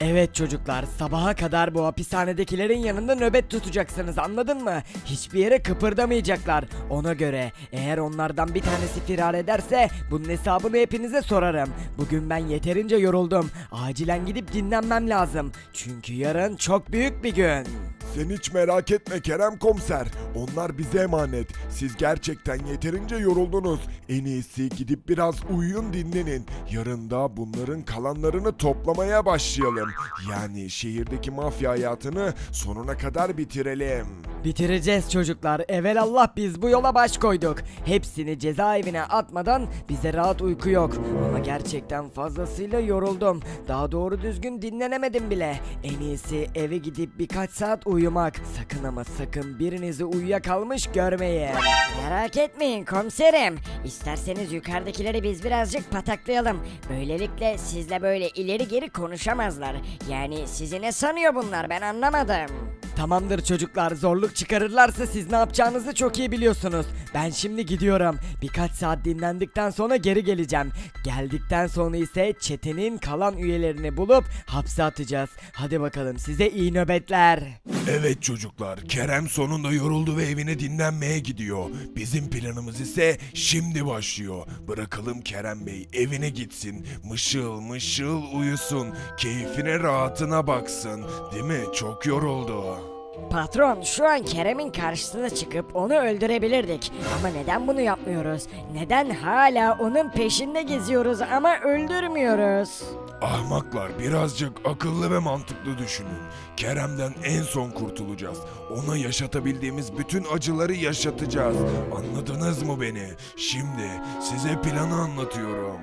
Evet çocuklar sabaha kadar bu hapishanedekilerin yanında nöbet tutacaksınız anladın mı? Hiçbir yere kıpırdamayacaklar. Ona göre eğer onlardan bir tanesi firar ederse bunun hesabını hepinize sorarım. Bugün ben yeterince yoruldum. Acilen gidip dinlenmem lazım. Çünkü yarın çok büyük bir gün. Sen hiç merak etme Kerem komiser. Onlar bize emanet. Siz gerçekten yeterince yoruldunuz. En iyisi gidip biraz uyuyun dinlenin. Yarın da bunların kalanlarını toplamaya başlayalım. Yani şehirdeki mafya hayatını sonuna kadar bitirelim. Bitireceğiz çocuklar. Evelallah biz bu yola baş koyduk. Hepsini cezaevine atmadan bize rahat uyku yok. Ama gerçekten fazlasıyla yoruldum. Daha doğru düzgün dinlenemedim bile. En iyisi eve gidip birkaç saat uyumak. Sakın ama sakın birinizi uyuyakalmış görmeyin. Merak etmeyin komiserim. İsterseniz yukarıdakileri biz birazcık pataklayalım. Böylelikle sizle böyle ileri geri konuşamazlar. Yani sizi ne sanıyor bunlar ben anlamadım. Tamamdır çocuklar zorluk çıkarırlarsa siz ne yapacağınızı çok iyi biliyorsunuz. Ben şimdi gidiyorum. Birkaç saat dinlendikten sonra geri geleceğim. Geldikten sonra ise çetenin kalan üyelerini bulup hapse atacağız. Hadi bakalım size iyi nöbetler. Evet çocuklar, Kerem sonunda yoruldu ve evine dinlenmeye gidiyor. Bizim planımız ise şimdi başlıyor. Bırakalım Kerem Bey evine gitsin, mışıl mışıl uyusun, keyfine rahatına baksın. Değil mi? Çok yoruldu. Patron şu an Kerem'in karşısına çıkıp onu öldürebilirdik. Ama neden bunu yapmıyoruz? Neden hala onun peşinde geziyoruz ama öldürmüyoruz? Ahmaklar birazcık akıllı ve mantıklı düşünün. Kerem'den en son kurtulacağız. Ona yaşatabildiğimiz bütün acıları yaşatacağız. Anladınız mı beni? Şimdi size planı anlatıyorum.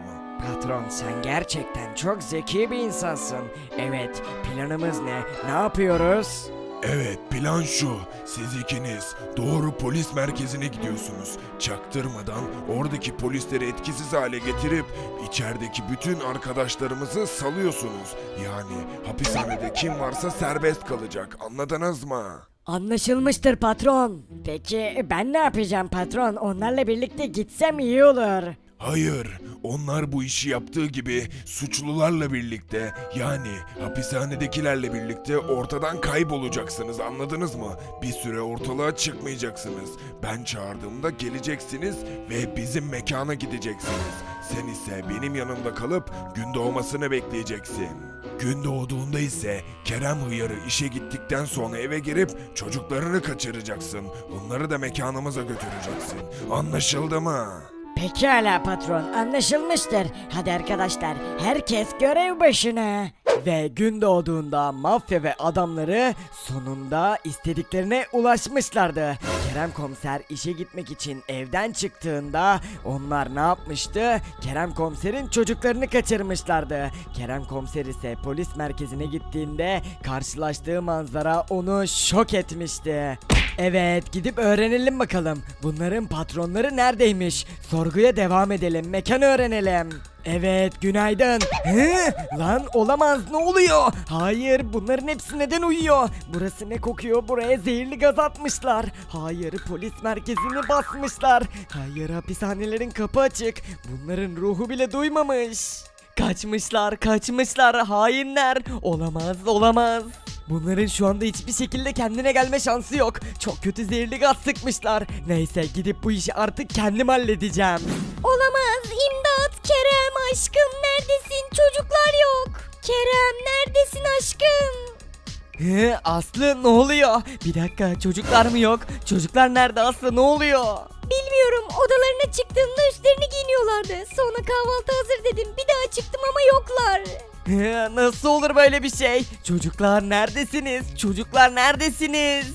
Patron sen gerçekten çok zeki bir insansın. Evet planımız ne? Ne yapıyoruz? Evet plan şu. Siz ikiniz doğru polis merkezine gidiyorsunuz. Çaktırmadan oradaki polisleri etkisiz hale getirip içerideki bütün arkadaşlarımızı salıyorsunuz. Yani hapishanede kim varsa serbest kalacak. Anladınız mı? Anlaşılmıştır patron. Peki ben ne yapacağım patron? Onlarla birlikte gitsem iyi olur. Hayır, onlar bu işi yaptığı gibi suçlularla birlikte yani hapishanedekilerle birlikte ortadan kaybolacaksınız anladınız mı? Bir süre ortalığa çıkmayacaksınız. Ben çağırdığımda geleceksiniz ve bizim mekana gideceksiniz. Sen ise benim yanımda kalıp gün doğmasını bekleyeceksin. Gün doğduğunda ise Kerem Hıyarı işe gittikten sonra eve girip çocuklarını kaçıracaksın. Bunları da mekanımıza götüreceksin. Anlaşıldı mı? Pekala patron anlaşılmıştır. Hadi arkadaşlar herkes görev başına. Ve gün doğduğunda mafya ve adamları sonunda istediklerine ulaşmışlardı. Kerem komiser işe gitmek için evden çıktığında onlar ne yapmıştı? Kerem komiserin çocuklarını kaçırmışlardı. Kerem komiser ise polis merkezine gittiğinde karşılaştığı manzara onu şok etmişti. Evet gidip öğrenelim bakalım. Bunların patronları neredeymiş? Sorguya devam edelim. Mekanı öğrenelim. Evet günaydın. Hı? Lan olamaz ne oluyor? Hayır bunların hepsi neden uyuyor? Burası ne kokuyor? Buraya zehirli gaz atmışlar. Hayır polis merkezini basmışlar. Hayır hapishanelerin kapı açık. Bunların ruhu bile duymamış. Kaçmışlar, kaçmışlar, hainler. Olamaz, olamaz. Bunların şu anda hiçbir şekilde kendine gelme şansı yok. Çok kötü zehirli gaz sıkmışlar. Neyse gidip bu işi artık kendim halledeceğim. Olamaz. İmdat Kerem aşkım neredesin? Çocuklar yok. Kerem neredesin aşkım? He, Aslı ne oluyor? Bir dakika çocuklar mı yok? Çocuklar nerede Aslı ne oluyor? Bilmiyorum odalarına çıktığımda üstlerini giyiniyorlardı. Sonra kahvaltı hazır dedim. Bir daha çıktım ama yoklar. Nasıl olur böyle bir şey? Çocuklar neredesiniz? Çocuklar neredesiniz?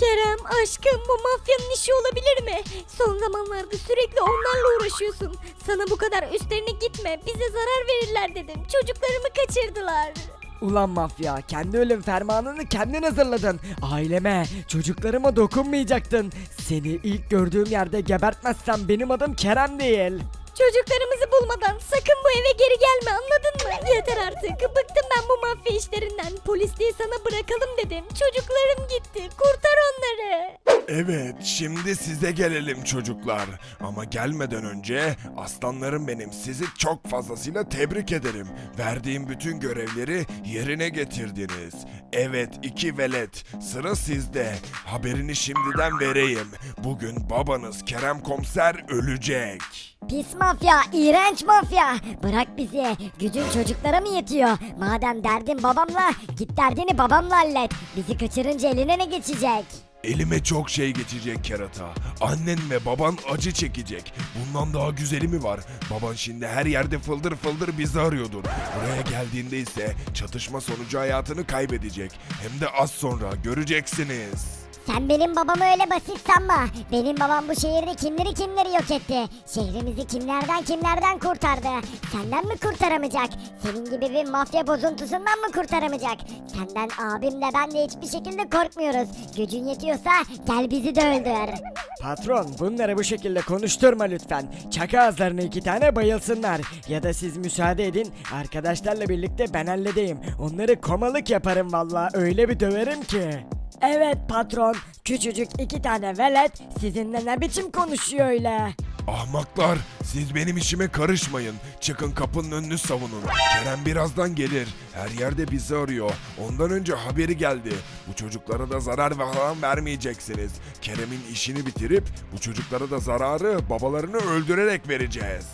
Kerem aşkım bu mafyanın işi olabilir mi? Son zamanlarda sürekli onlarla uğraşıyorsun. Sana bu kadar üstlerine gitme. Bize zarar verirler dedim. Çocuklarımı kaçırdılar. Ulan mafya kendi ölüm fermanını kendin hazırladın. Aileme, çocuklarıma dokunmayacaktın. Seni ilk gördüğüm yerde gebertmezsem benim adım Kerem değil. Çocuklarımızı bulmadan sakın bu eve geri gelme anladın mı? Yeter artık. Bıktım ben bu mafya işlerinden. Polisliği sana bırakalım dedim. Çocuklarım gitti. Kurtar onları. Evet, şimdi size gelelim çocuklar. Ama gelmeden önce aslanlarım benim sizi çok fazlasıyla tebrik ederim. Verdiğim bütün görevleri yerine getirdiniz. Evet, iki velet. Sıra sizde. Haberini şimdiden vereyim. Bugün babanız Kerem Komiser ölecek. Pis mafya, iğrenç mafya. Bırak bizi. Gücün çocuklara mı yetiyor? Madem derdin babamla, git derdini babamla hallet. Bizi kaçırınca eline ne geçecek? Elime çok şey geçecek kerata. Annen ve baban acı çekecek. Bundan daha güzeli mi var? Baban şimdi her yerde fıldır fıldır bizi arıyordur. Buraya geldiğinde ise çatışma sonucu hayatını kaybedecek. Hem de az sonra göreceksiniz. Sen benim babamı öyle basit sanma. Benim babam bu şehirde kimleri kimleri yok etti. Şehrimizi kimlerden kimlerden kurtardı. Senden mi kurtaramayacak? Senin gibi bir mafya bozuntusundan mı kurtaramayacak? Senden abim de ben de hiçbir şekilde korkmuyoruz. Gücün yetiyorsa gel bizi de öldür. Patron bunları bu şekilde konuşturma lütfen. Çaka ağızlarına iki tane bayılsınlar. Ya da siz müsaade edin arkadaşlarla birlikte ben halledeyim. Onları komalık yaparım valla öyle bir döverim ki. Evet patron küçücük iki tane velet sizinle ne biçim konuşuyor öyle. Ahmaklar siz benim işime karışmayın. Çıkın kapının önünü savunun. Kerem birazdan gelir. Her yerde bizi arıyor. Ondan önce haberi geldi. Bu çocuklara da zarar falan vermeyeceksiniz. Kerem'in işini bitirip bu çocuklara da zararı babalarını öldürerek vereceğiz.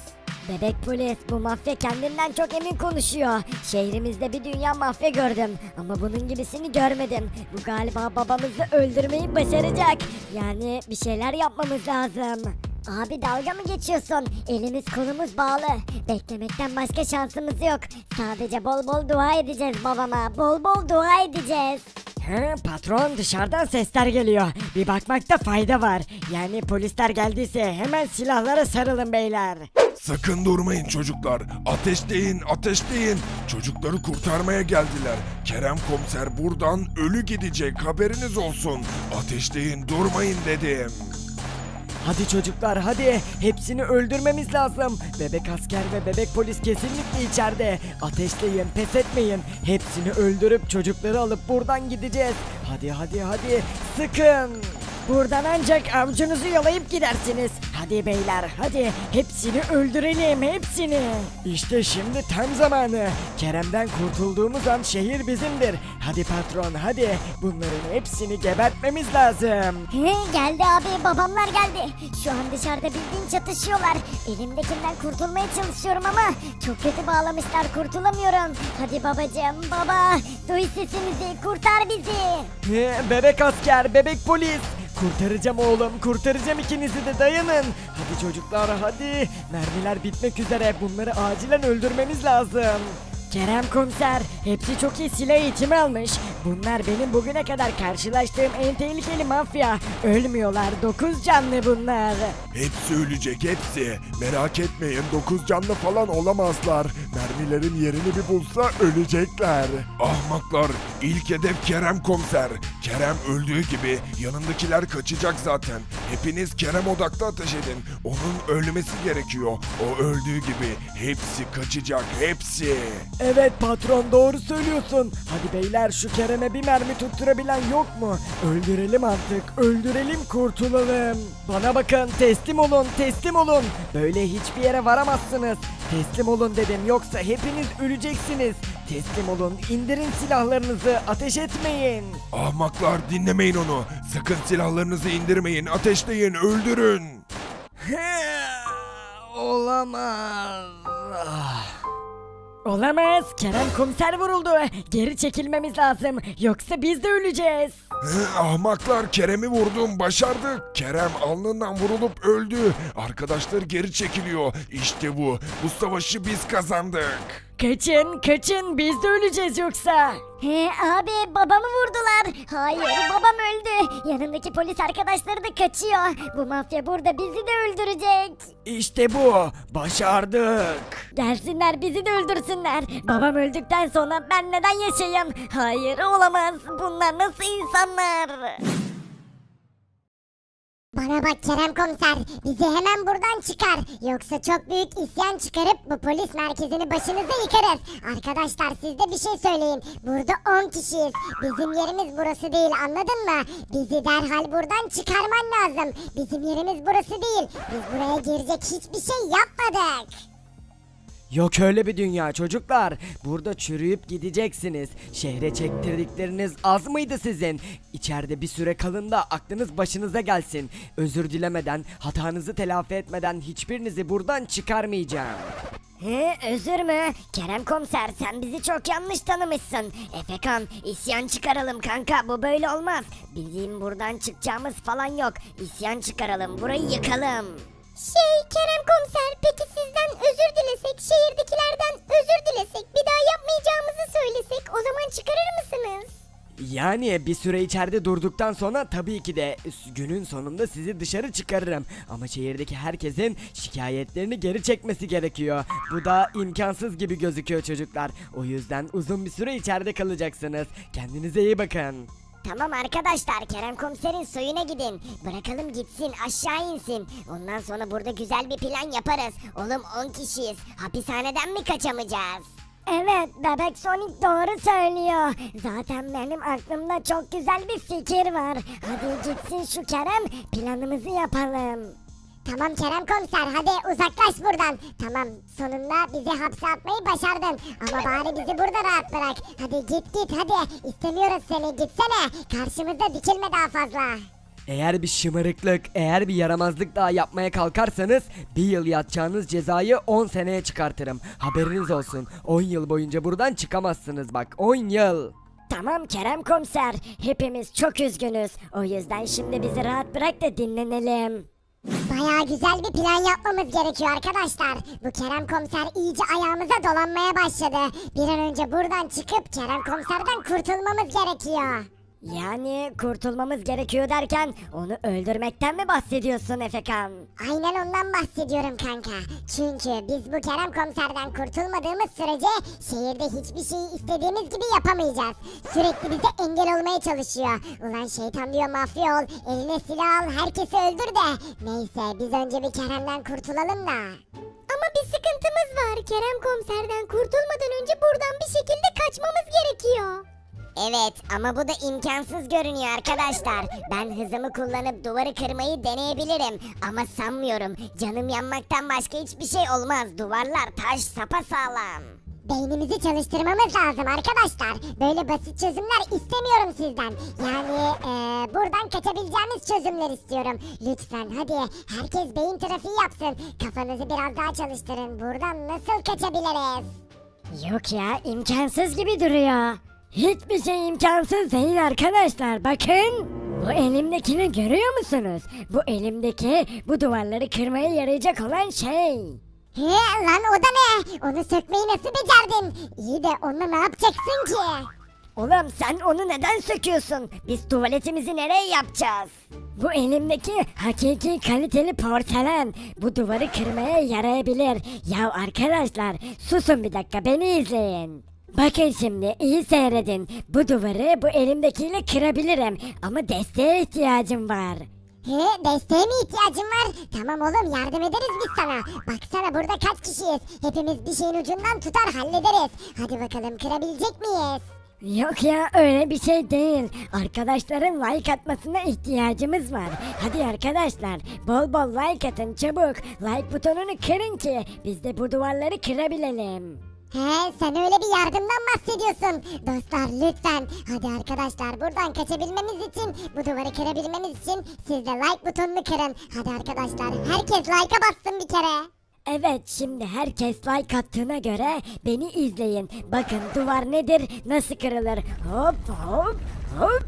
Bebek polis bu mafya kendinden çok emin konuşuyor. Şehrimizde bir dünya mafya gördüm ama bunun gibisini görmedim. Bu galiba babamızı öldürmeyi başaracak. Yani bir şeyler yapmamız lazım. Abi dalga mı geçiyorsun? Elimiz kolumuz bağlı. Beklemekten başka şansımız yok. Sadece bol bol dua edeceğiz babama. Bol bol dua edeceğiz. He, patron dışarıdan sesler geliyor. Bir bakmakta fayda var. Yani polisler geldiyse hemen silahlara sarılın beyler. Sakın durmayın çocuklar. Ateşleyin, ateşleyin. Çocukları kurtarmaya geldiler. Kerem komiser buradan ölü gidecek haberiniz olsun. Ateşleyin, durmayın dedim. Hadi çocuklar hadi hepsini öldürmemiz lazım. Bebek asker ve bebek polis kesinlikle içeride. Ateşleyin pes etmeyin. Hepsini öldürüp çocukları alıp buradan gideceğiz. Hadi hadi hadi sıkın. Buradan ancak avcunuzu yalayıp gidersiniz. Hadi beyler hadi hepsini öldürelim hepsini. İşte şimdi tam zamanı. Kerem'den kurtulduğumuz an şehir bizimdir. Hadi patron hadi bunların hepsini gebertmemiz lazım. He, geldi abi babamlar geldi. Şu an dışarıda bildiğin çatışıyorlar. Elimdekinden kurtulmaya çalışıyorum ama çok kötü bağlamışlar kurtulamıyorum. Hadi babacığım baba duy sesimizi kurtar bizi. He, bebek asker, bebek polis. Kurtaracağım oğlum, kurtaracağım ikinizi de dayanın. Hadi çocuklar hadi. Mermiler bitmek üzere. Bunları acilen öldürmemiz lazım. Kerem komiser, hepsi çok iyi silah eğitimi almış. Bunlar benim bugüne kadar karşılaştığım en tehlikeli mafya. Ölmüyorlar, dokuz canlı bunlar. Hepsi ölecek hepsi. Merak etmeyin dokuz canlı falan olamazlar. Mermilerin yerini bir bulsa ölecekler. Ahmaklar ilk hedef Kerem komiser. Kerem öldüğü gibi yanındakiler kaçacak zaten. Hepiniz Kerem odaklı ateş edin. Onun ölmesi gerekiyor. O öldüğü gibi hepsi kaçacak hepsi. Evet patron doğru söylüyorsun. Hadi beyler şu Kerem'e bir mermi tutturabilen yok mu? Öldürelim artık. Öldürelim kurtulalım. Bana bakın teslim olun teslim olun. Böyle hiçbir yere varamazsınız. Teslim olun dedim yoksa hepiniz öleceksiniz. Teslim olun indirin silahlarınızı ateş etmeyin. Ahmaklar dinlemeyin onu. Sakın silahlarınızı indirmeyin. Ateşleyin öldürün. Olamaz. Ah. Olamaz. Kerem komiser vuruldu. Geri çekilmemiz lazım. Yoksa biz de öleceğiz. Hı, Ahmaklar Kerem'i vurdum başardık. Kerem alnından vurulup öldü. Arkadaşlar geri çekiliyor. İşte bu. Bu savaşı biz kazandık. Kaçın, kaçın. Biz de öleceğiz yoksa. He abi babamı vurdular. Hayır babam öldü. Yanındaki polis arkadaşları da kaçıyor. Bu mafya burada bizi de öldürecek. İşte bu. Başardık. Gelsinler bizi de öldürsünler. Babam öldükten sonra ben neden yaşayayım? Hayır olamaz. Bunlar nasıl insanlar? Bana bak Kerem komiser bizi hemen buradan çıkar. Yoksa çok büyük isyan çıkarıp bu polis merkezini başınıza yıkarız. Arkadaşlar siz de bir şey söyleyin. Burada 10 kişiyiz. Bizim yerimiz burası değil anladın mı? Bizi derhal buradan çıkarman lazım. Bizim yerimiz burası değil. Biz buraya girecek hiçbir şey yapmadık. Yok öyle bir dünya çocuklar. Burada çürüyüp gideceksiniz. Şehre çektirdikleriniz az mıydı sizin? İçeride bir süre kalın da aklınız başınıza gelsin. Özür dilemeden, hatanızı telafi etmeden hiçbirinizi buradan çıkarmayacağım. He özür mü? Kerem komiser sen bizi çok yanlış tanımışsın. Efekan isyan çıkaralım kanka bu böyle olmaz. Bizim buradan çıkacağımız falan yok. İsyan çıkaralım burayı yıkalım. Şey Kerem komiser peki sizden özür Yani bir süre içeride durduktan sonra tabii ki de günün sonunda sizi dışarı çıkarırım. Ama şehirdeki herkesin şikayetlerini geri çekmesi gerekiyor. Bu da imkansız gibi gözüküyor çocuklar. O yüzden uzun bir süre içeride kalacaksınız. Kendinize iyi bakın. Tamam arkadaşlar Kerem komiserin soyuna gidin. Bırakalım gitsin aşağı insin. Ondan sonra burada güzel bir plan yaparız. Oğlum 10 kişiyiz. Hapishaneden mi kaçamayacağız? Evet bebek Sonic doğru söylüyor. Zaten benim aklımda çok güzel bir fikir var. Hadi gitsin şu Kerem planımızı yapalım. Tamam Kerem komiser hadi uzaklaş buradan. Tamam sonunda bizi hapse atmayı başardın. Ama bari bizi burada rahat bırak. Hadi git git hadi. İstemiyoruz seni gitsene. Karşımızda dikilme daha fazla. Eğer bir şımarıklık, eğer bir yaramazlık daha yapmaya kalkarsanız bir yıl yatacağınız cezayı 10 seneye çıkartırım. Haberiniz olsun. 10 yıl boyunca buradan çıkamazsınız bak. 10 yıl. Tamam Kerem komiser. Hepimiz çok üzgünüz. O yüzden şimdi bizi rahat bırak da dinlenelim. Baya güzel bir plan yapmamız gerekiyor arkadaşlar. Bu Kerem komiser iyice ayağımıza dolanmaya başladı. Bir an önce buradan çıkıp Kerem komiserden kurtulmamız gerekiyor. Yani kurtulmamız gerekiyor derken onu öldürmekten mi bahsediyorsun Efekan? Aynen ondan bahsediyorum kanka. Çünkü biz bu Kerem komiserden kurtulmadığımız sürece şehirde hiçbir şeyi istediğimiz gibi yapamayacağız. Sürekli bize engel olmaya çalışıyor. Ulan şeytan diyor mafya ol, eline silah al, herkesi öldür de. Neyse biz önce bir Kerem'den kurtulalım da. Ama bir sıkıntımız var. Kerem komiserden kurtulmadan önce buradan bir şekilde kaçmamız gerekiyor. Evet ama bu da imkansız görünüyor arkadaşlar. Ben hızımı kullanıp duvarı kırmayı deneyebilirim. Ama sanmıyorum. Canım yanmaktan başka hiçbir şey olmaz. Duvarlar taş sapasağlam. Beynimizi çalıştırmamız lazım arkadaşlar. Böyle basit çözümler istemiyorum sizden. Yani eee, buradan kaçabileceğimiz çözümler istiyorum. Lütfen hadi herkes beyin trafiği yapsın. Kafanızı biraz daha çalıştırın. Buradan nasıl kaçabiliriz? Yok ya imkansız gibi duruyor. Hiçbir şey imkansız değil arkadaşlar bakın. Bu elimdekini görüyor musunuz? Bu elimdeki bu duvarları kırmaya yarayacak olan şey. He lan o da ne? Onu sökmeyi nasıl becerdin? İyi de onunla ne yapacaksın ki? Oğlum sen onu neden söküyorsun? Biz tuvaletimizi nereye yapacağız? Bu elimdeki hakiki kaliteli porselen. Bu duvarı kırmaya yarayabilir. Ya arkadaşlar susun bir dakika beni izleyin. Bakın şimdi iyi seyredin. Bu duvarı bu elimdekiyle kırabilirim. Ama desteğe ihtiyacım var. He desteğe mi ihtiyacın var? Tamam oğlum yardım ederiz biz sana. Baksana burada kaç kişiyiz? Hepimiz bir şeyin ucundan tutar hallederiz. Hadi bakalım kırabilecek miyiz? Yok ya öyle bir şey değil. Arkadaşların like atmasına ihtiyacımız var. Hadi arkadaşlar bol bol like atın çabuk. Like butonunu kırın ki biz de bu duvarları kırabilelim. He sen öyle bir yardımdan bahsediyorsun. Dostlar lütfen. Hadi arkadaşlar buradan kaçabilmemiz için bu duvarı kırabilmemiz için siz de like butonunu kırın. Hadi arkadaşlar herkes like'a bassın bir kere. Evet şimdi herkes like attığına göre beni izleyin. Bakın duvar nedir nasıl kırılır. Hop hop hop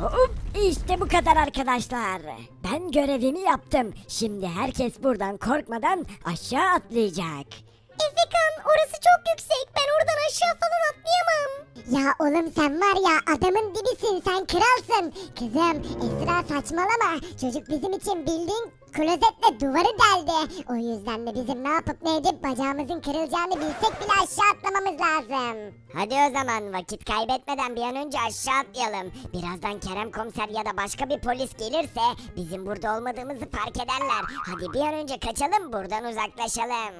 hop. İşte bu kadar arkadaşlar. Ben görevimi yaptım. Şimdi herkes buradan korkmadan aşağı atlayacak. Orası çok yüksek. Ben oradan aşağı falan atlayamam. Ya oğlum sen var ya adamın dibisin sen kralsın. Kızım Esra saçmalama. Çocuk bizim için bildiğin klozetle duvarı deldi. O yüzden de bizim ne yapıp ne edip bacağımızın kırılacağını bilsek bile aşağı atlamamız lazım. Hadi o zaman vakit kaybetmeden bir an önce aşağı atlayalım. Birazdan Kerem komiser ya da başka bir polis gelirse bizim burada olmadığımızı fark ederler. Hadi bir an önce kaçalım buradan uzaklaşalım.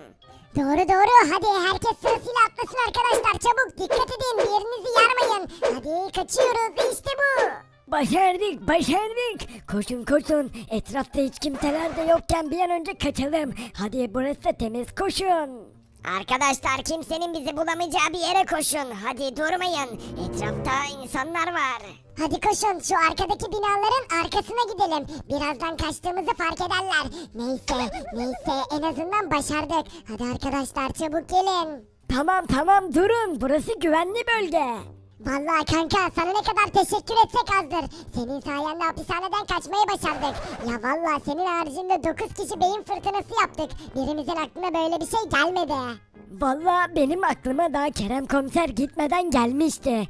Doğru doğru hadi herkes sırasıyla atlasın arkadaşlar çabuk dikkat edin bir yerinizi yarmayın. Hadi kaçıyoruz işte bu. Başardık, başardık. Koşun koşun. Etrafta hiç kimseler de yokken bir an önce kaçalım. Hadi burası temiz koşun. Arkadaşlar kimsenin bizi bulamayacağı bir yere koşun. Hadi durmayın. Etrafta insanlar var. Hadi koşun şu arkadaki binaların arkasına gidelim. Birazdan kaçtığımızı fark ederler. Neyse neyse en azından başardık. Hadi arkadaşlar çabuk gelin. Tamam tamam durun. Burası güvenli bölge. Vallahi kanka sana ne kadar teşekkür etsek azdır. Senin sayende hapishaneden kaçmayı başardık. Ya vallahi senin haricinde 9 kişi beyin fırtınası yaptık. Birimizin aklına böyle bir şey gelmedi. Vallahi benim aklıma daha Kerem komiser gitmeden gelmişti.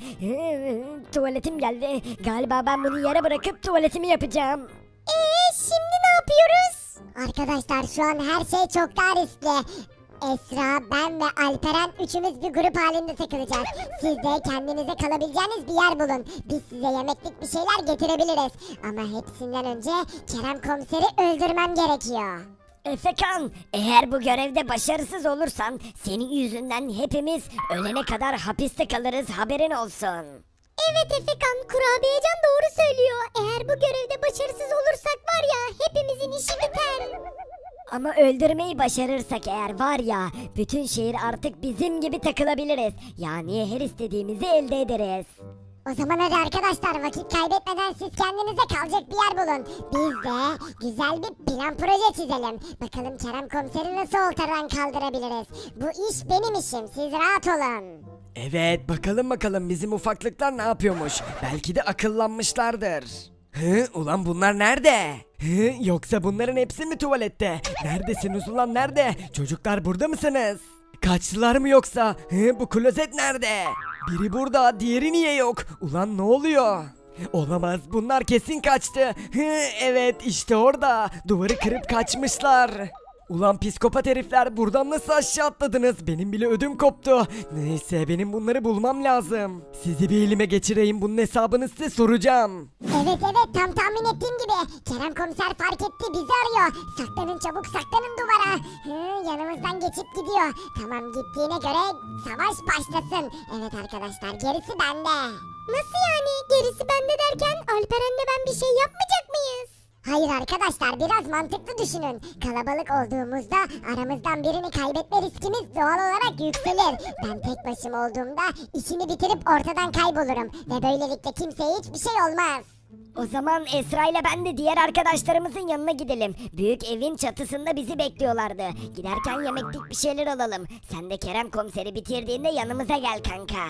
Tuvaletim geldi. Galiba ben bunu yere bırakıp tuvaletimi yapacağım. Eee şimdi ne yapıyoruz? Arkadaşlar şu an her şey çok daha riskli. Esra, ben ve Alperen üçümüz bir grup halinde takılacağız. Siz de kendinize kalabileceğiniz bir yer bulun. Biz size yemeklik bir şeyler getirebiliriz. Ama hepsinden önce Kerem komiseri öldürmem gerekiyor. Efekan, eğer bu görevde başarısız olursan senin yüzünden hepimiz ölene kadar hapiste kalırız haberin olsun. Evet Efekan, kurabiyecan doğru söylüyor. Eğer bu görevde başarısız olursak var ya hepimizin işi biter. Ama öldürmeyi başarırsak eğer var ya bütün şehir artık bizim gibi takılabiliriz. Yani her istediğimizi elde ederiz. O zaman hadi arkadaşlar vakit kaybetmeden siz kendinize kalacak bir yer bulun. Biz de güzel bir plan proje çizelim. Bakalım Kerem komiseri nasıl ortadan kaldırabiliriz. Bu iş benim işim siz rahat olun. Evet bakalım bakalım bizim ufaklıklar ne yapıyormuş. Belki de akıllanmışlardır. Hı, ulan bunlar nerede? Hı, yoksa bunların hepsi mi tuvalette? Neredesiniz ulan nerede? Çocuklar burada mısınız? Kaçtılar mı yoksa? Hı, bu klozet nerede? Biri burada, diğeri niye yok? Ulan ne oluyor? Olamaz bunlar kesin kaçtı. Hı, evet işte orada. Duvarı kırıp kaçmışlar. Ulan psikopat herifler buradan nasıl aşağı atladınız? Benim bile ödüm koptu. Neyse benim bunları bulmam lazım. Sizi bir elime geçireyim bunun hesabını size soracağım. Evet evet tam tahmin ettiğim gibi. Kerem komiser fark etti bizi arıyor. Saklanın çabuk saklanın duvara. Hı, yanımızdan geçip gidiyor. Tamam gittiğine göre savaş başlasın. Evet arkadaşlar gerisi bende. Nasıl yani? Gerisi bende derken Alperen'le ben bir şey yapmayacak mıyız? Hayır arkadaşlar biraz mantıklı düşünün. Kalabalık olduğumuzda aramızdan birini kaybetme riskimiz doğal olarak yükselir. Ben tek başıma olduğumda işimi bitirip ortadan kaybolurum. Ve böylelikle kimseye hiçbir şey olmaz. O zaman Esra ile ben de diğer arkadaşlarımızın yanına gidelim. Büyük evin çatısında bizi bekliyorlardı. Giderken yemeklik bir şeyler alalım. Sen de Kerem komiseri bitirdiğinde yanımıza gel kanka.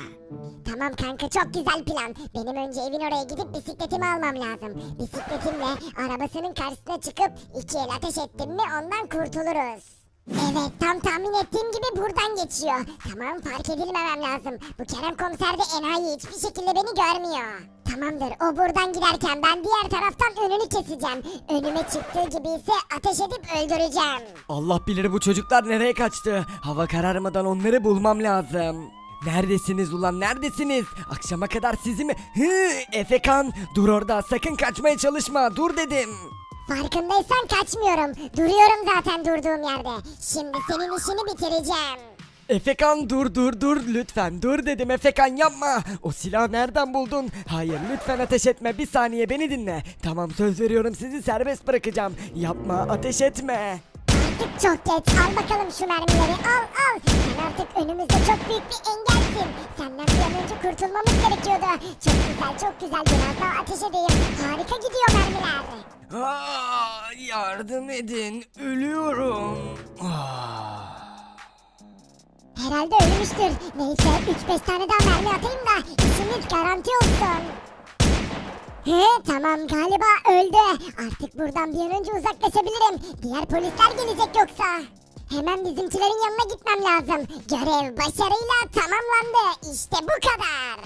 Tamam kanka çok güzel plan. Benim önce evin oraya gidip bisikletimi almam lazım. Bisikletimle arabasının karşısına çıkıp iki el ateş ettim mi ondan kurtuluruz. Evet tam tahmin ettiğim gibi buradan geçiyor. Tamam fark edilmemem lazım. Bu Kerem komiser de enayi hiçbir şekilde beni görmüyor. Tamamdır o buradan giderken ben diğer taraftan önünü keseceğim. Önüme çıktığı gibi ise ateş edip öldüreceğim. Allah bilir bu çocuklar nereye kaçtı. Hava kararmadan onları bulmam lazım. Neredesiniz ulan neredesiniz? Akşama kadar sizi mi? Hı, Efekan dur orada sakın kaçmaya çalışma dur dedim. Farkındaysan kaçmıyorum. Duruyorum zaten durduğum yerde. Şimdi senin işini bitireceğim. Efekan dur dur dur lütfen dur dedim Efekan yapma. O silahı nereden buldun? Hayır lütfen ateş etme bir saniye beni dinle. Tamam söz veriyorum sizi serbest bırakacağım. Yapma ateş etme. Artık çok geç. Al bakalım şu mermileri. Al al. Sen artık önümüzde çok büyük bir engelsin. Senden bir an önce kurtulmamız gerekiyordu. Çok güzel çok güzel. Biraz daha ateş edeyim. Harika gidiyor mermiler. Aa, yardım edin ölüyorum. Ah. Herhalde ölmüştür. Neyse 3-5 tane daha mermi atayım da işimiz garanti olsun. He tamam galiba öldü. Artık buradan bir an önce uzaklaşabilirim. Diğer polisler gelecek yoksa. Hemen bizimkilerin yanına gitmem lazım. Görev başarıyla tamamlandı. İşte bu kadar.